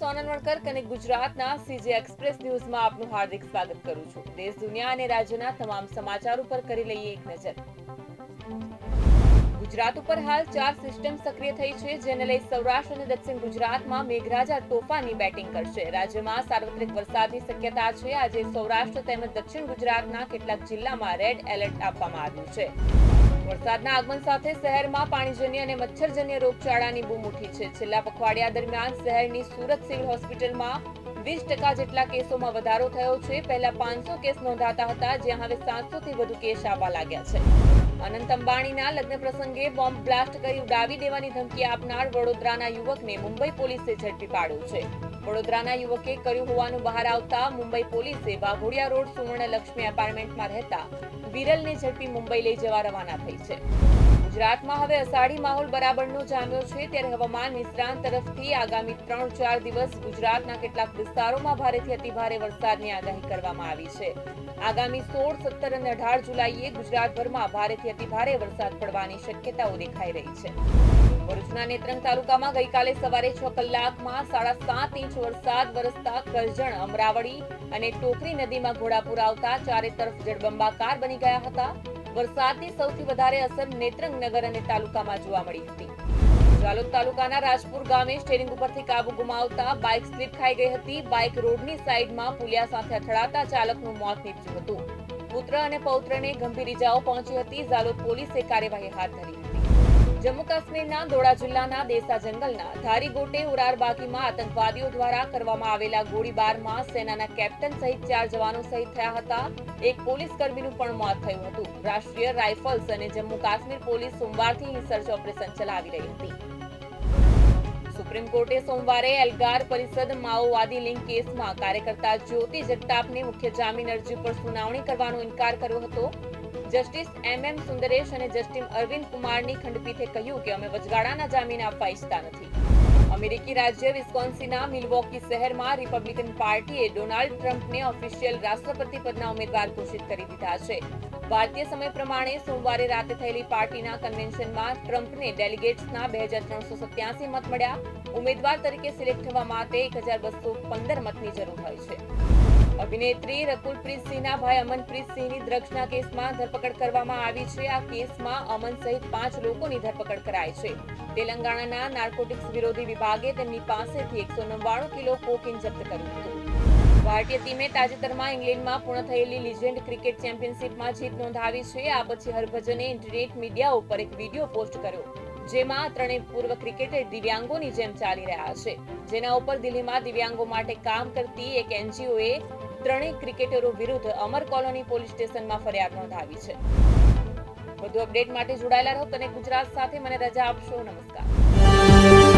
સોનલ વણકર અને ગુજરાતના CJ express ન્યૂઝમાં આપનું હાર્દિક સ્વાગત કરું છું. દેશ, દુનિયા અને રાજ્યના તમામ સમાચાર ઉપર કરી લઈએ એક નજર. ગુજરાત ઉપર હાલ ચાર સિસ્ટમ સક્રિય થઈ છે, જેને લઈ સૌરાષ્ટ્ર અને દક્ષિણ ગુજરાતમાં મેઘરાજા તોફાની બેટિંગ કરશે. રાજ્યમાં સાર્વત્રિક વરસાદની શક્યતા છે. આજે સૌરાષ્ટ્ર તેમજ દક્ષિણ ગુજરાતના કેટલાક જિલ્લામાં રેડ એલર્ટ આપવામાં આવ્યું છે. વરસાદના આગમન સાથે શહેરમાં પાણીજન્ય અને મચ્છરજન્ય રોગચાળાની બૂમ ઉઠી છે. છેલ્લા પખવાડિયા દરમિયાન શહેરની સુરત સિવિલ હોસ્પિટલમાં વીસ ટકા જેટલા કેસોમાં વધારો થયો છે. પહેલા પાંચસો કેસ નોંધાતા હતા, જ્યાં હવે સાતસો થી વધુ કેસ આવવા લાગ્યા છે. અનંત અંબાણીના લગ્ન પ્રસંગે બોમ્બ બ્લાસ્ટ કરી ઉડાવી દેવાની ધમકી આપનાર વડોદરાના યુવકને મુંબઈ પોલીસે ઝડપી પાડ્યો છે. વડોદરાના યુવકે કર્યું હોવાનું બહાર આવતા મુંબઈ પોલીસે વાઘોડિયા રોડ સુવર્ણ લક્ષ્મી એપાર્ટમેન્ટમાં રહેતા વિરલને ઝડપી મુંબઈ લઈ જવા રવાના થઈ છે. ગુજરાતમાં હવે અષાઢી માહોલ બરાબરનો જામ્યો છે. ત્યારે હવામાન નિષ્ણાંત તરફથી આગામી ત્રણ ચાર દિવસ ગુજરાતના કેટલાક વિસ્તારોમાં ભારેથી અતિભારે વરસાદની આગાહી કરવામાં આવી છે. આગામી સોળ, સત્તર અને અઢાર જુલાઈએ ગુજરાતભરમાં ભારેથી અતિભારે વરસાદ પડવાની શક્યતાઓ દેખાઈ રહી છે. ભરૂચના નેત્રંગ તાલુકામાં ગઈકાલે સવારે છ કલાકમાં સાડા સાત ઇંચ વરસાદ વરસતા કરજણ, અમરાવડી અને ટોકરી નદીમાં ઘોડાપુર આવતા ચારે તરફ જળબંબાકાર બની ગયા હતા. વરસાદની સૌથી વધારે અસર નેત્રંગ નગર અને તાલુકામાં જોવા મળી હતી. જાલોદ તાલુકાના રાજપુર ગામે સ્ટેરિંગ ઉપરથી કાબુ ગુમાવતા બાઇક સ્લીપ ખાઈ ગઈ હતી. બાઇક રોડની સાઈડમાં પુલિયા સાથે અથડાતા ચાલકનું મોત નીપજ્યું હતું. પુત્ર અને પૌત્રને ગંભીર ઇજાઓ પહોંચી હતી. ઝાલોદ પોલીસે કાર્યવાહી હાથ ધરી. જમ્મુ કાશ્મીરના દોડા જિલ્લાના દેસા જંગલના ધારીગોટે ઉરારબાગીમાં આતંકવાદીઓ દ્વારા કરવામાં આવેલા ગોળીબારમાં સેનાના કેપ્ટન સહિત ચાર જવાનો શહીદ થયા હતા. એક પોલીસ કર્મીનું પણ મોત થયું હતું. રાષ્ટ્રીય રાઇફલ્સ અને જમ્મુ કાશ્મીર પોલીસ સોમવારથી સર્ચ ઓપરેશન ચલાવી રહી હતી. સુપ્રીમ કોર્ટે સોમવારે એલ્ગાર પરિષદ માઓવાદી લિંક કેસમાં કાર્યકર્તા જ્યોતિ જગતાપની મુખ્ય જામીન અરજી પર સુનાવણી કરવાનો ઇનકાર કર્યો હતો. જસ્ટિસ એમ એમ સુંદરેશ અને જસ્ટિસ અરવિંદ કુમારની ખંડપીઠે કહ્યું કે અમે વચગાળાના જામીન આપવા ઈચ્છતા નથી. અમેરિકી રાજ્ય વિસ્કોન્સીના મિલવોકી શહેરમાં રિપબ્લિકન પાર્ટીએ ડોનાલ્ડ ટ્રમ્પને ઓફિશિયલ રાષ્ટ્રપતિ પદના ઉમેદવાર ઘોષિત કરી દીધા છે. ભારતીય સમય પ્રમાણે સોમવારે રાતે થયેલી પાર્ટીના કન્વેન્શનમાં ટ્રમ્પને ડેલિગેટ્સના બે હજાર ત્રણસો સત્યાસી મત મળ્યા. ઉમેદવાર તરીકે સિલેક્ટ થવા માટે એક હજાર બસો પંદર મતની જરૂર હોય છે. અભિનેત્રી રકુલપ્રીત સિંહના ભાઈ અમનપ્રીત સિંહની દ્રગ્સના કેસમાં ધરપકડ કરવામાં આવી છે. આ કેસમાં અમન સહિત પાંચ લોકોની ધરપકડ કરાઈ છે. તેલંગાણાના નાર્કોટિક્સ વિરોધી વિભાગે તેમની પાસેથી એકસો નવ્વાણું કિલો કોકીન જપ્ત કર્યું હતું. ભારતીય ટીમે તાજેતરમાં ઇંગ્લેન્ડમાં પૂર્ણ થયેલી લિજેન્ડ ક્રિકેટ ચેમ્પિયનશિપમાં જીત નોંધાવી છે. આ પછી હરભજને ઇન્ટરનેટ મીડિયા ઉપર એક વીડિયો પોસ્ટ કર્યો, જેમાં ત્રણેય પૂર્વ ક્રિકેટર દિવ્યાંગોની જેમ ચાલી રહ્યા છે. જેના ઉપર દિલ્હીમાં દિવ્યાંગો માટે કામ કરતી એક એનજીઓએ ત્રણેય ક્રિકેટરો વિરુદ્ધ અમર કોલોની પોલીસ સ્ટેશનમાં ફરિયાદ નોંધાવી છે. વધુ અપડેટ માટે જોડાયેલા રહો અને ગુજરાત સાથે. મને રજા આપશો. નમસ્કાર.